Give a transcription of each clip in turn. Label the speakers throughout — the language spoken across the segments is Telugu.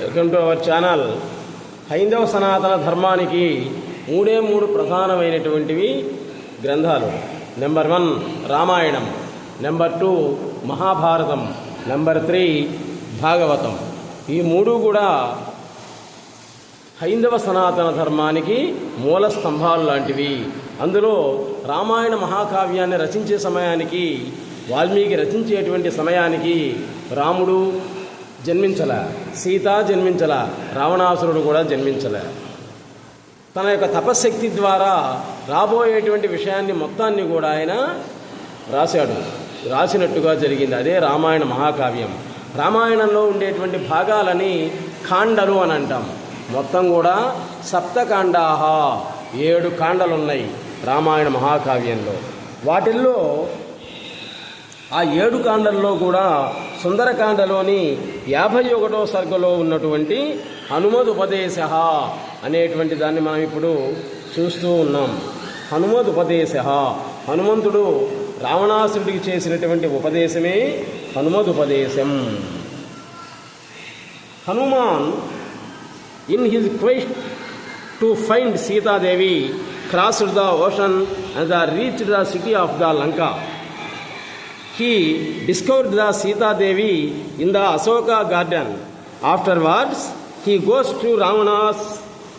Speaker 1: Welcome to our channel. హైందవ సనాతన ధర్మానికి మూడే మూడు ప్రధానమైనటువంటివి గ్రంథాలు. Number one Ramayanam. Number two Mahabharatam. Number three Bhagavatam. ఈ మూడు కూడా హైందవ సనాతన ధర్మానికి మూల స్తంభాలు లాంటివి. అందులో రామాయణ మహాకావ్యాన్ని రచించే సమయానికి వాల్మీకి రచించేటువంటి సమయానికి రాముడు జన్మించల. సీత జన్మించల. రావణాసురుడు కూడా జన్మించలే. తన యొక్క తపశ్శక్తి ద్వారా రాబోయేటువంటి విషయాన్ని మొత్తాన్ని కూడా ఆయన రాశాడు. రాసినట్టుగా జరిగింది. అదే రామాయణ మహాకావ్యం. రామాయణంలో ఉండేటువంటి భాగాలని కాండలు అని అంటాం. మొత్తం కూడా సప్తకాండాహ ఏడు కాండలున్నాయి రామాయణ మహాకావ్యంలో. వాటిల్లో ఆ ఏడు కాండల్లో కూడా సుందరకాండలోని యాభై ఒకటో సర్గలో ఉన్నటువంటి హనుమదుపదేశ అనేటువంటి దాన్ని మనం ఇప్పుడు చూస్తూ ఉన్నాం. హనుమదుపదేశ హనుమంతుడు రావణాసురుడికి చేసినటువంటి ఉపదేశమే హనుమదుపదేశం. Hanuman in his quest to find Sitadevi crossed the ocean and the reach the city of the Lanka. He discovered the Sitadevi in the Ashoka garden afterwards he goes to Ravana's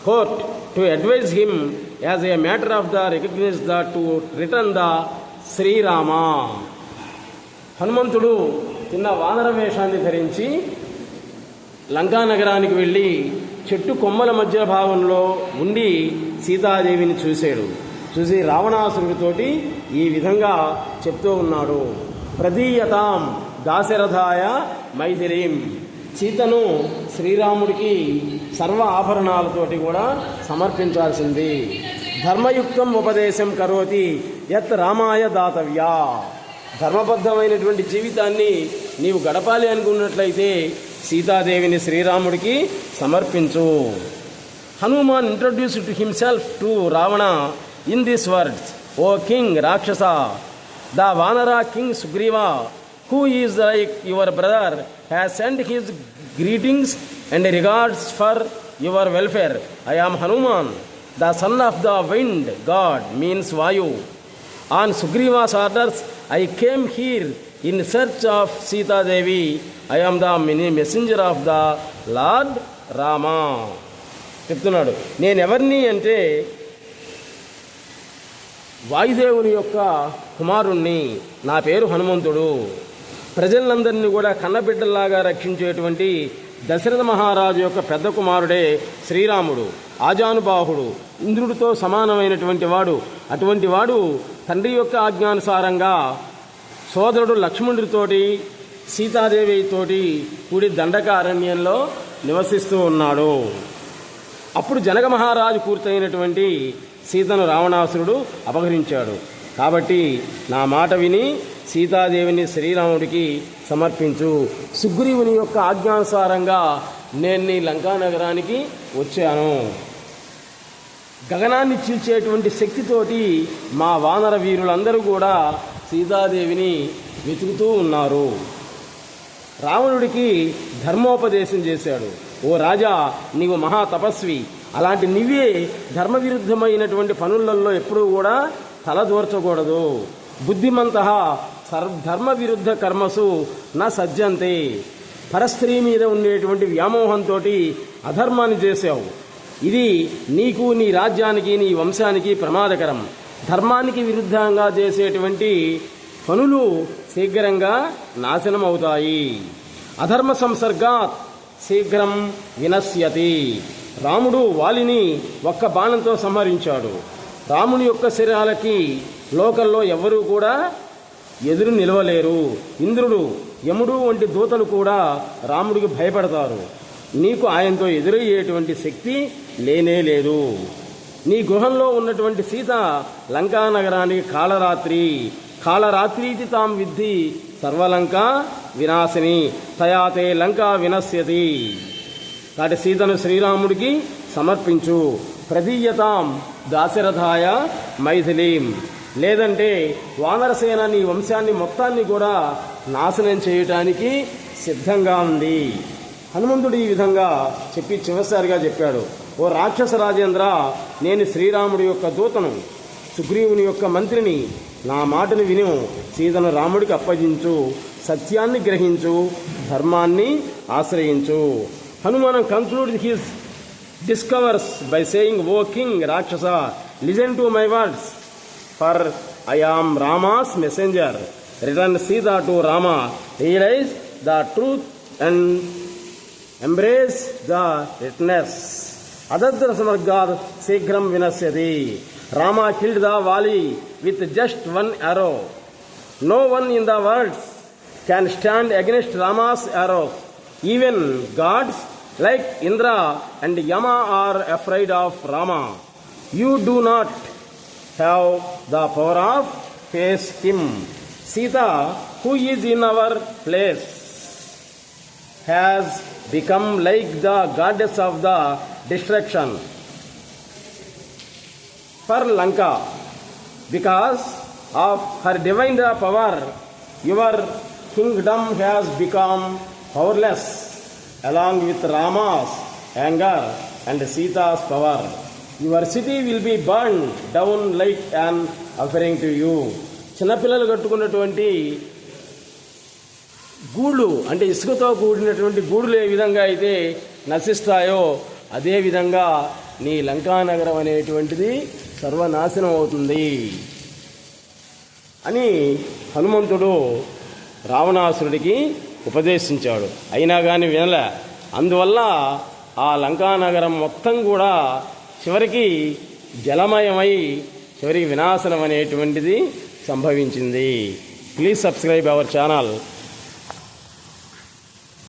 Speaker 1: court to advise him as a matter of the recognize the to return the Srirama హనుమంతుడు చిన్న వానర వేషాన్ని ధరించి లంకా నగరానికి వెళ్ళి చెట్టు కొమ్మల మధ్య భావంలో ఉండి సీతాదేవిని చూశాడు. చూసి రావణాసురుడితోటి ఈ విధంగా చెప్తూ ఉన్నాడు. ప్రదీయతాం దాశరథాయ మైథిలీం. సీతను శ్రీరాముడికి సర్వ ఆభరణాలతోటి కూడా సమర్పించాల్సింది. ధర్మయుక్తం ఉపదేశం కరోతి యత్ రామాయ దాతవ్యా. ధర్మబద్ధమైనటువంటి జీవితాన్ని నీవు గడపాలి అనుకున్నట్లయితే సీతాదేవిని శ్రీరాముడికి సమర్పించు. Hanuman introduced to himself to Ravana in this words O king Rakshasa the Vanara king Sugriva who is like your brother has send his greetings and regards for your welfare. I am Hanuman the son of the wind god means Vayu. On Sugriva's orders I came here in search of Sitadevi. I am the mini messenger of the lord Rama. చెప్తున్నాడు నేను ఎవరిని అంటే వాయుదేవుని యొక్క కుమారుణ్ణి నా పేరు హనుమంతుడు. ప్రజలందరినీ కూడా కన్నబిడ్డల్లాగా రక్షించేటువంటి దశరథ మహారాజు యొక్క పెద్ద కుమారుడే శ్రీరాముడు ఆజానుబాహుడు ఇంద్రుడితో సమానమైనటువంటి వాడు. అటువంటి వాడు తండ్రి యొక్క ఆజ్ఞానుసారంగా సోదరుడు లక్ష్మణుడితోటి సీతాదేవితోటి కూడి దండక అరణ్యంలో నివసిస్తూ ఉన్నాడు. అప్పుడు జనక మహారాజు పూర్తయినటువంటి సీతను రావణాసురుడు అపహరించాడు. కాబట్టి నా మాట విని సీతాదేవిని శ్రీరాముడికి సమర్పించు. సుగ్రీవుని యొక్క ఆజ్ఞానుసారంగా నేను నీ లంకా నగరానికి వచ్చాను. గగనాన్ని చీల్చేటువంటి శక్తితోటి మా వానర వీరులందరూ కూడా సీతాదేవిని వెతుకుతూ ఉన్నారు. రావణుడికి ధర్మోపదేశం చేశాడు. ఓ రాజా నీవు మహా తపస్వి. అలాంటి నీవే ధర్మ విరుద్ధమైనటువంటి పనులలో ఎప్పుడూ కూడా తలదూర్చకూడదు. బుద్ధిమంత సర్ ధర్మ విరుద్ధ కర్మసు నా సజ్జంతే. పరస్త్రీ మీద ఉండేటువంటి వ్యామోహంతో అధర్మాన్ని చేశావు. ఇది నీకు నీ రాజ్యానికి నీ వంశానికి ప్రమాదకరం. ధర్మానికి విరుద్ధంగా చేసేటువంటి పనులు శీఘ్రంగా నాశనం అవుతాయి అధర్మ సంసర్గాత్ శీఘ్రం వినశ్యతి. రాముడు వాలిని ఒక్క బాణంతో సంహరించాడు. రాముని యొక్క శరీరాలకి లోకల్లో ఎవరూ కూడా ఎదురు నిలవలేరు. ఇంద్రుడు యముడు వంటి దూతలు కూడా రాముడికి భయపడతారు. నీకు ఆయనతో ఎదురయ్యేటువంటి శక్తి లేనే లేదు. నీ గృహంలో ఉన్నటువంటి సీత లంకా నగరానికి కాళరాత్రి కాళరాత్రీతి తాం విద్ధి సర్వలంక వినాశిని. తయాతే లంక వినశ్యతి. కాటి సీతను శ్రీరాముడికి సమర్పించు. ప్రదీయతాం దాశరథాయ మైథిలీం. లేదంటే వానరసేన నీ వంశాన్ని మొత్తాన్ని కూడా నాశనం చేయటానికి సిద్ధంగా ఉంది హనుమంతుడు ఈ విధంగా చెప్పి చివరిసారిగా చెప్పాడు. ఓ రాక్షస రాజేంద్ర నేను శ్రీరాముడి యొక్క దూతను సుగ్రీవుని యొక్క మంత్రిని నా మాటను విను. సీతను రాముడికి అప్పగించు. సత్యాన్ని గ్రహించు. ధర్మాన్ని ఆశ్రయించు. హనుమానం conclude his discovers by saying O king Rakshasa listen to my words for I am Rama's messenger return Sita to Rama realize the truth and embrace the rightness అదద్ర సమర్గాద్ శీఘ్రం వినశ్యతి Rama killed the Vali with just one arrow. No one in the worlds can stand against Rama's arrow. Even gods Like Indra and Yama are afraid of Rama. You do not have the power of face him. Sita, who is in our place, has become like the goddess of the destruction for Lanka. Because of her divine power, your kingdom has become powerless. Along with Rama's anger and Sita's power. Your city will be burn down like and offering to you చిన్నపిల్లలు కట్టుకున్నటువంటి గూళ్ళు అంటే ఇసుకతో కూడినటువంటి గూడులు ఏ విధంగా అయితే నశిస్తాయో అదేవిధంగా నీ లంకానగరం అనేటువంటిది సర్వనాశనం అవుతుంది అని హనుమంతుడు రావణాసురుడికి ఉపదేశించాడు. అయినా కానీ వినలే. అందువల్ల ఆ లంకానగరం మొత్తం కూడా చివరికి జలమయమై చివరికి వినాశనం అనేటువంటిది సంభవించింది. Please subscribe our channel